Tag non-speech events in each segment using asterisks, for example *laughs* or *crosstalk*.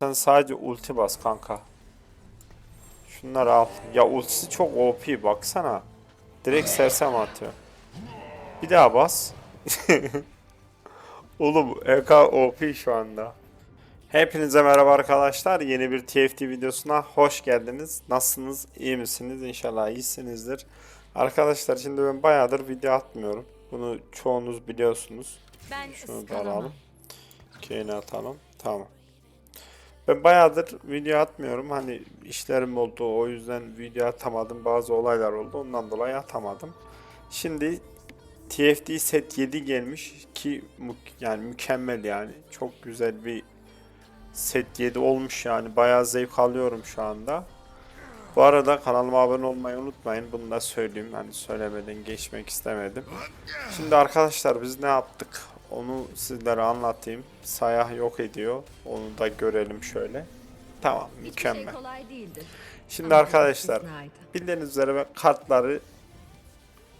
Sen sadece ulti bas kanka. Şunları al. Ya ultisi çok OP baksana. Direkt sersem atıyor. Bir daha bas. *laughs* Oğlum EK OP şu anda. Hepinize merhaba arkadaşlar. Yeni bir TFT videosuna hoş geldiniz. Nasılsınız? İyi misiniz? İnşallah iyisinizdir. Arkadaşlar şimdi ben bayağıdır video atmıyorum. Bunu çoğunuz biliyorsunuz. Ben Şunu da alalım. Kane'i atalım. Tamam. Ben bayağıdır video atmıyorum. Hani işlerim oldu. O yüzden video atamadım. Bazı olaylar oldu. Ondan dolayı atamadım. Şimdi TFT set 7 gelmiş ki yani mükemmel yani. Çok güzel bir set 7 olmuş yani. Bayağı zevk alıyorum şu anda. Bu arada kanalıma abone olmayı unutmayın. Bunu da söyleyeyim. Hani söylemeden geçmek istemedim. Şimdi arkadaşlar biz ne yaptık? Onu sizlere anlatayım. Sayah yok ediyor. Onu da görelim şöyle. Tamam, mükemmel. şey değildir. Şimdi arkadaşlar bildiğiniz üzere ben kartları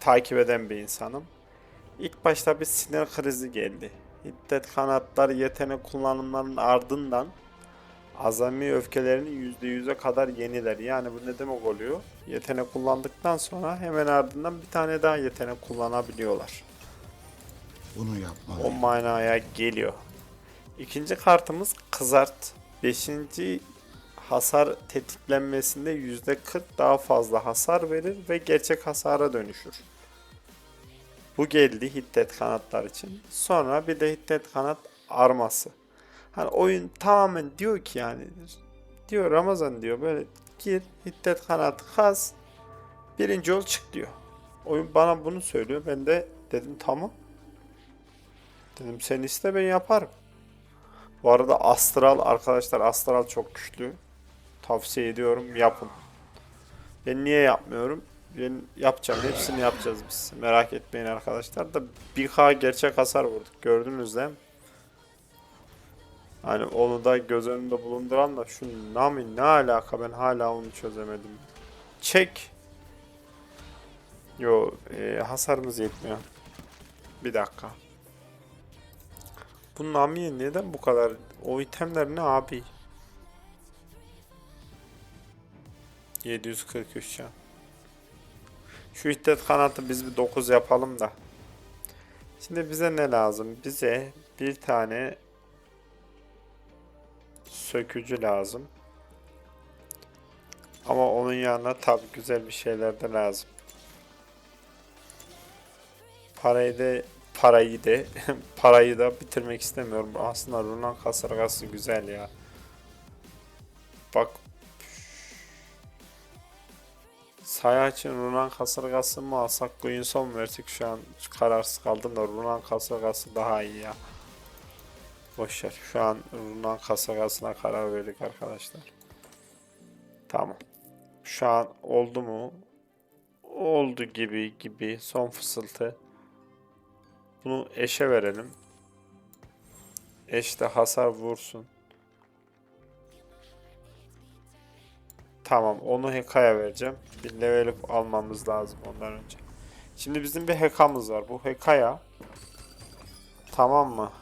takip eden bir insanım. İlk başta bir sinir krizi geldi. Hiddet kanatları yetenek kullanımlarının ardından azami öfkelerini %100'e kadar yeniler. Yani bu ne demek oluyor? Yetenek kullandıktan sonra hemen ardından bir tane daha yetenek kullanabiliyorlar. Bunu yapma. O manaya geliyor. İkinci kartımız kızart. Beşinci hasar tetiklenmesinde %40 daha fazla hasar verir ve gerçek hasara dönüşür. Bu geldi hiddet kanatlar için. Sonra bir de hiddet kanat arması. Hani oyun tamamen diyor ki yani diyor Ramazan diyor böyle gir hiddet kanatı kaz birinci ol çık diyor. Oyun bana bunu söylüyor. Ben de dedim tamam. Dedim sen iste ben yaparım. Bu arada Astral arkadaşlar Astral çok güçlü. Tavsiye ediyorum yapın. Ben niye yapmıyorum? Ben yapacağım. Hepsini yapacağız biz. Merak etmeyin arkadaşlar da 1K gerçek hasar vurduk. Gördünüz değil mi? Hani onu da göz önünde bulunduran da şu Nami ne alaka ben hala onu çözemedim. Çek. Yo e, hasarımız yetmiyor. Bir dakika. Bu Nami'ye neden bu kadar? O itemler ne abi? 743 can. Şu iddet kanatı biz bir 9 yapalım da. Şimdi bize ne lazım? Bize bir tane sökücü lazım. Ama onun yanına tabi güzel bir şeyler de lazım. Parayı da parayı da *laughs* parayı da bitirmek istemiyorum. Aslında Runan kasırgası güzel ya. Bak Saya için Runan kasırgası mı alsak Guinsoo mu versek şu an kararsız kaldım da Runan kasırgası daha iyi ya. Boşver. Şu an Runan kasırgasına karar verdik arkadaşlar. Tamam. Şu an oldu mu? Oldu gibi gibi. Son fısıltı. Bunu eşe verelim. Eş de hasar vursun. Tamam onu Heka'ya vereceğim. Bir level up almamız lazım ondan önce. Şimdi bizim bir Heka'mız var. Bu Heka'ya Tamam mı?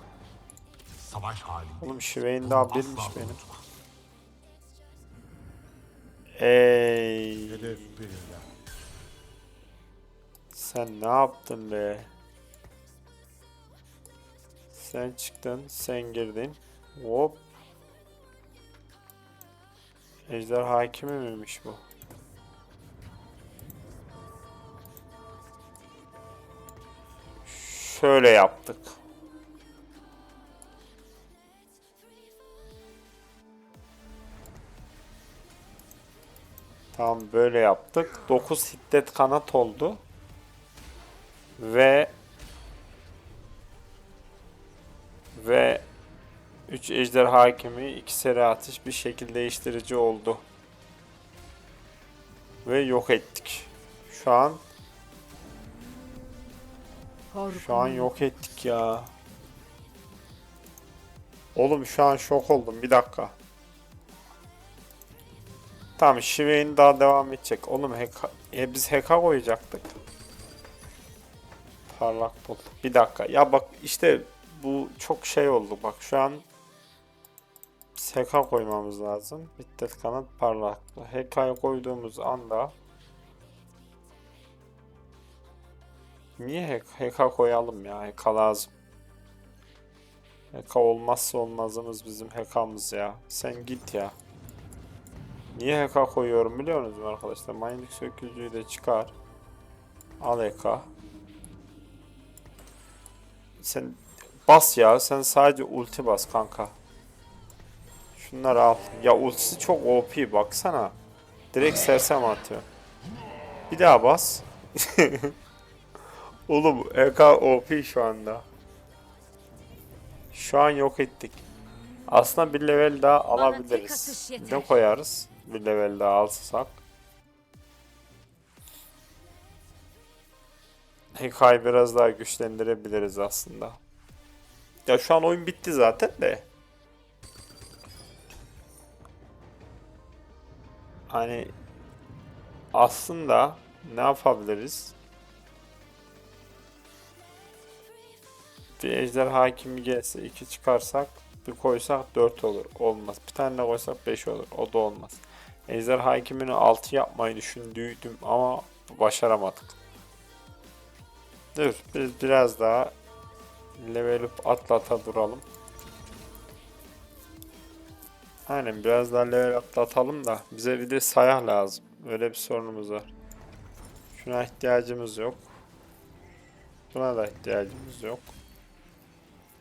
Savaş halinde. Oğlum Şiveyn daha bilmiş unutma. Ey sen ne yaptın be? Sen çıktın, sen girdin. Hop. Ejder hakimi miymiş bu? Şöyle yaptık. Tamam böyle yaptık. 9 hiddet kanat oldu. Ve ve 3 ejder hakimi 2 seri atış bir şekil değiştirici oldu. Ve yok ettik. Şu an şu an yok ettik ya. Oğlum şu an şok oldum. Bir dakika. Tamam Şive'nin daha devam edecek. Oğlum heka, e, biz heka koyacaktık. Parlak bul. Bir dakika. Ya bak işte bu çok şey oldu. Bak şu an heka koymamız lazım. Bittet kanat parlaklı. Heka'yı koyduğumuz anda Niye heka koyalım ya? Heka lazım. Heka olmazsa olmazımız bizim hekamız ya. Sen git ya. Niye heka koyuyorum biliyor musunuz arkadaşlar? Manyetik sökücüyü de çıkar. Al heka. Sen bas ya. Sen sadece ulti bas kanka. Şunları al. Ya ultisi çok OP baksana. Direkt sersem atıyor. Bir daha bas. *laughs* Oğlum EK OP şu anda. Şu an yok ettik. Aslında bir level daha alabiliriz. Ne koyarız? Bir level daha alsak. Hekayı biraz daha güçlendirebiliriz aslında. Ya şu an oyun bitti zaten de. Hani aslında ne yapabiliriz? Bir ejder hakimi gelse 2 çıkarsak bir koysak 4 olur. Olmaz. Bir tane de koysak 5 olur. O da olmaz. Ejder hakimini 6 yapmayı düşündüydüm ama başaramadık. Dur biz biraz daha level up atlata duralım. Aynen biraz daha level atlatalım da bize bir de sayah lazım. Öyle bir sorunumuz var. Şuna ihtiyacımız yok. Buna da ihtiyacımız yok.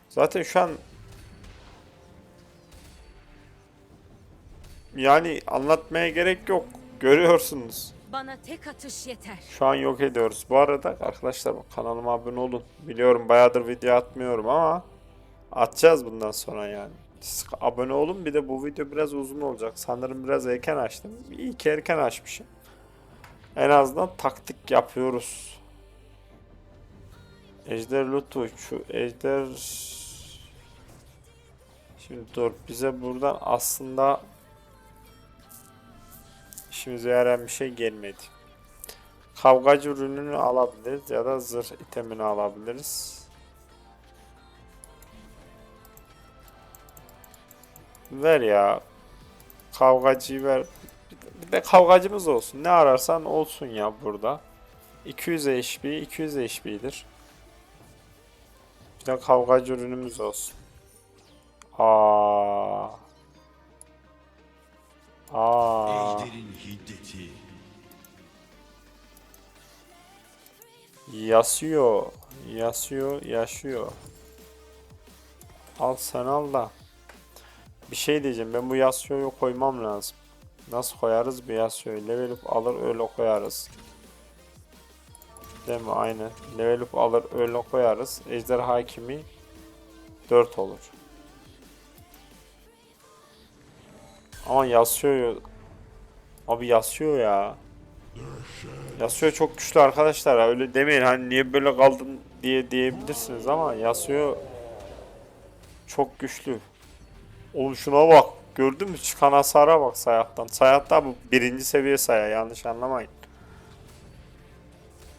Zaten şu an yani anlatmaya gerek yok. Görüyorsunuz. Bana tek atış yeter. Şu an yok ediyoruz. Bu arada arkadaşlar bak kanalıma abone olun. Biliyorum bayağıdır video atmıyorum ama atacağız bundan sonra yani. Abone olun bir de bu video biraz uzun olacak. Sanırım biraz erken açtım. İyi ki erken açmışım. En azından taktik yapıyoruz. Ejder Lutu şu Ejder Şimdi dur bize buradan aslında işimize yarayan bir şey gelmedi. Kavgacı ürününü alabiliriz ya da zırh itemini alabiliriz. Ver ya. Kavgacıyı ver. Bir de kavgacımız olsun. Ne ararsan olsun ya burada. 200 HP, 200 HP'dir. Bir de kavgacı ürünümüz olsun. Aa. Aa. Yasuo. Yasuo yaşıyor. Al sen al da. Bir şey diyeceğim. Ben bu Yasuo'yu koymam lazım. Nasıl koyarız bu Yasuo'yu? Level up alır öyle koyarız. Değil mi? Aynen. Level up alır öyle koyarız. Ejder hakimi 4 olur. Ama Yasuo'yu Abi Yasuo ya. Yasuo çok güçlü arkadaşlar. Öyle demeyin hani niye böyle kaldın diye diyebilirsiniz ama Yasuo çok güçlü. Oğlum şuna bak. Gördün mü? Çıkan hasara bak Sayat'tan. Sayat da bu birinci seviye saya. Yanlış anlamayın.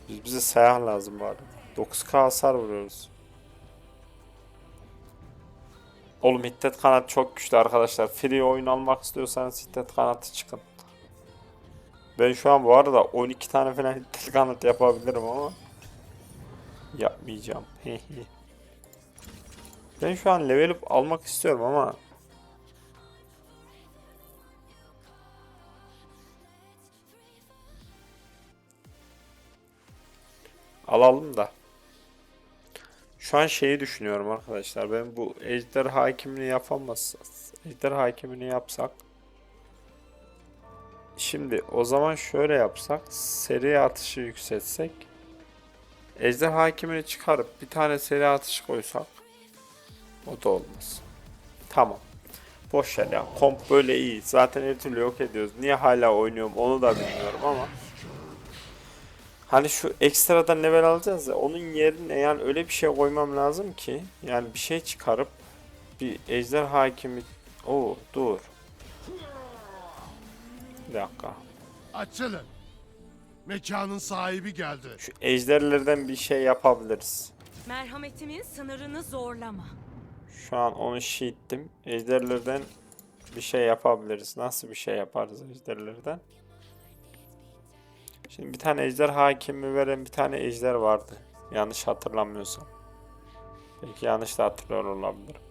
Biz bize sayah lazım bari. 9k hasar vuruyoruz. Oğlum Hiddet kanat çok güçlü arkadaşlar. Free oyun almak istiyorsanız Hiddet kanatı çıkın. Ben şu an bu arada 12 tane falan Hiddet kanat yapabilirim ama yapmayacağım. ben şu an level up almak istiyorum ama alalım da. Şu an şeyi düşünüyorum arkadaşlar. Ben bu ejder hakimini yapamaz. Ejder hakimini yapsak. Şimdi o zaman şöyle yapsak. Seri atışı yükseltsek. Ejder hakimini çıkarıp bir tane seri atış koysak. O da olmaz. Tamam. Boş ver ya. Komp böyle iyi. Zaten her türlü yok ediyoruz. Niye hala oynuyorum onu da bilmiyorum ama. Hani şu ekstradan level alacağız ya onun yerine yani öyle bir şey koymam lazım ki yani bir şey çıkarıp bir ejder hakimi... Oo dur. Bir dakika. Açılın. Mekanın sahibi geldi. Şu ejderlerden bir şey yapabiliriz. Merhametimin sınırını zorlama. Şu an onu şiittim. Ejderlerden bir şey yapabiliriz. Nasıl bir şey yaparız ejderlerden? Şimdi bir tane ejder hakimi veren bir tane ejder vardı. Yanlış hatırlamıyorsam. Belki yanlış da hatırlıyor olabilirim.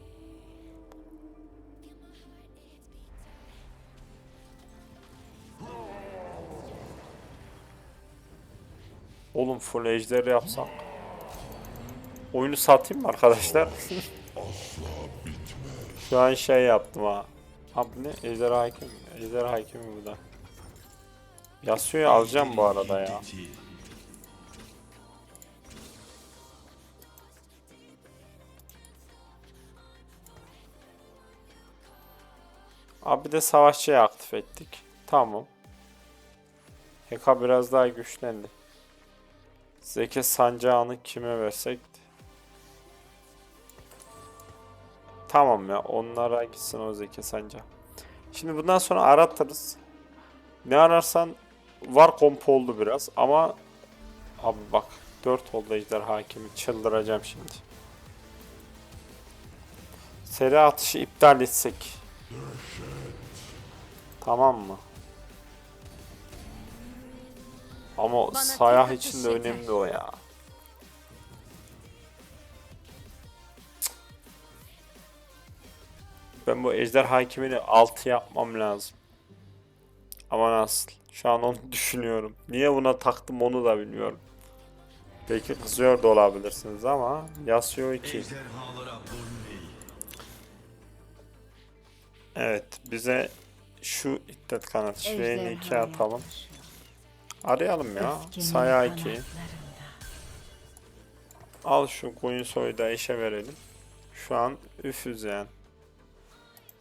Oğlum full ejder yapsak. Oyunu satayım mı arkadaşlar? Şu an şey yaptım ha. Abi ne? Ejder hakim. Ejder hakimi bu da. Yasuo'yu alacağım bu arada ya. Abi de savaşçıyı aktif ettik. Tamam. Heka biraz daha güçlendi. Zeki sancağını kime versek? Tamam ya onlara gitsin o zeki sancağı. Şimdi bundan sonra aratırız. Ne ararsan var komp oldu biraz ama abi bak 4 oldu ejder hakimi çıldıracağım şimdi. Seri atışı iptal etsek. Tamam mı? Ama Bana sayah için de yeter. önemli o ya. Ben bu ejder hakimini 6 yapmam lazım. Ama nasıl? Şu an onu *laughs* düşünüyorum. Niye buna taktım onu da bilmiyorum. Belki kızıyor da olabilirsiniz ama Yasuo 2. Evet bize şu iddet kanat şuraya 2 atalım. Arayalım ya. Saya 2. Al şu koyun soyu da işe verelim. Şu an üfüz yani.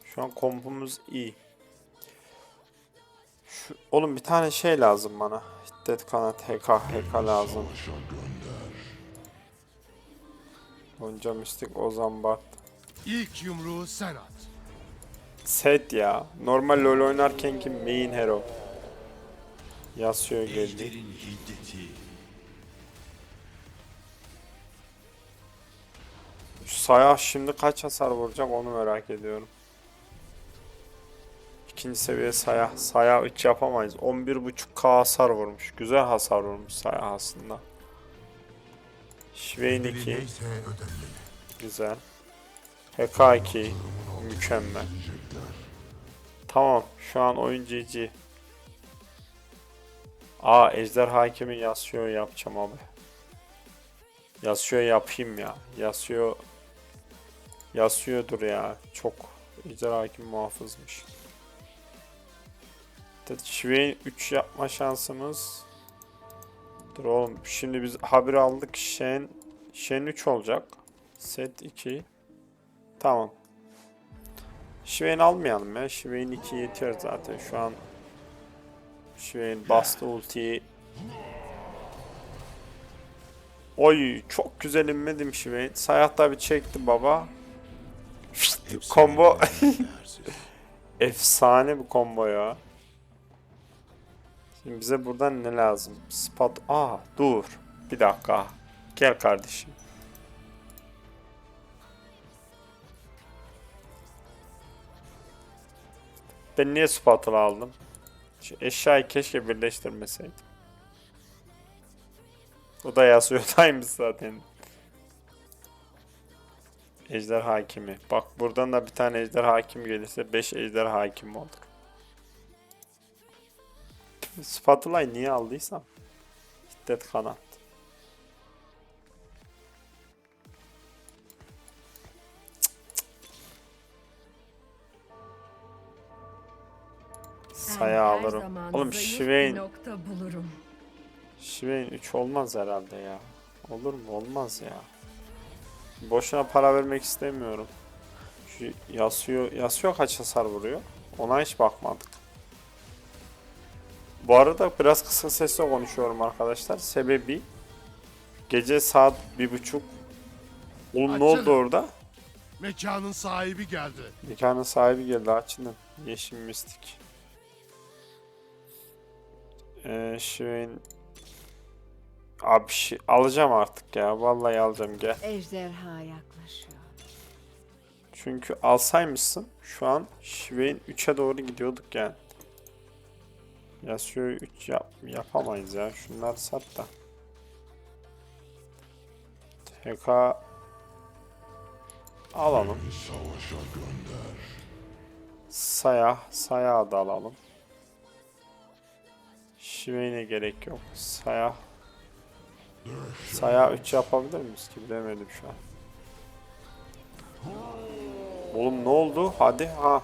Şu an kompumuz iyi. Şu, oğlum bir tane şey lazım bana. Hiddet kanat HK HK lazım. Gonca Mistik Ozan Bart. İlk yumruğu sen at. Set ya. Normal LoL oynarken ki main hero. Yasuo geldi. Sayah şimdi kaç hasar vuracak onu merak ediyorum. İkinci seviye Sayah. Sayah 3 yapamayız. 11.5k hasar vurmuş. Güzel hasar vurmuş Sayah aslında. Şveyn 2. Neyse ödenmeli. Güzel. HK2 mükemmel. Tamam şu an oyun GG. Aa Ejder Hakimi Yasuo yapacağım abi. Yasuo yapayım ya. Yasuo Yasuo'dur ya. Çok Ejder Hakim muhafızmış. Şive'yi 3 yapma şansımız Dur oğlum şimdi biz haber aldık Shen Shen 3 olacak. Set 2. Tamam. Şiveyn almayalım ya. Şiveyn 2 yetiyor zaten şu an. Şiveyn bastı ultiyi. Oy çok güzel inmedim Şiveyn. Sayah bir çekti baba. Combo. *laughs* Efsane bir combo ya. Şimdi bize buradan ne lazım? Spot. Aa dur. Bir dakika. Gel kardeşim. Ben niye spatula aldım? Şu eşyayı keşke birleştirmeseydim. O da Yasuo'daymış zaten. Ejder hakimi. Bak buradan da bir tane ejder hakim gelirse 5 ejder hakim olduk. Spatula'yı niye aldıysam? Hiddet kanat. Sayı alırım. Oğlum Şiveyn. Şiveyn 3 olmaz herhalde ya. Olur mu? Olmaz ya. Boşuna para vermek istemiyorum. Şu Yasuo, Yasuo kaç hasar vuruyor? Ona hiç bakmadık. Bu arada biraz kısa sesle konuşuyorum arkadaşlar. Sebebi gece saat bir buçuk. Oğlum ne oldu Açılın. orada? Mekanın sahibi geldi. Mekanın sahibi geldi açının. Yeşil mistik. Ee, Şiveyn... Abi şey, alacağım artık ya. Vallahi alacağım gel. Ejderha yaklaşıyor. Çünkü alsaymışsın şu an Şiveyn 3'e doğru gidiyorduk yani. Yasuo'yu 3 yap yapamayız ya. Şunları sat da. TK alalım. Saya, Saya da alalım. Şiveyn'e gerek yok. Saya Saya 3 yapabilir miyiz ki bilemedim şu an. Oğlum ne oldu? Hadi ha.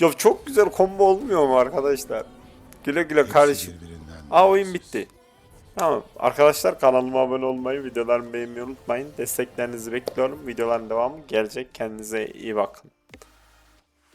Ya çok güzel combo olmuyor mu arkadaşlar? Güle güle kardeşim. Aa oyun bitti. Tamam. Arkadaşlar kanalıma abone olmayı, videolarımı beğenmeyi unutmayın. Desteklerinizi bekliyorum. Videoların devamı gelecek. Kendinize iyi bakın.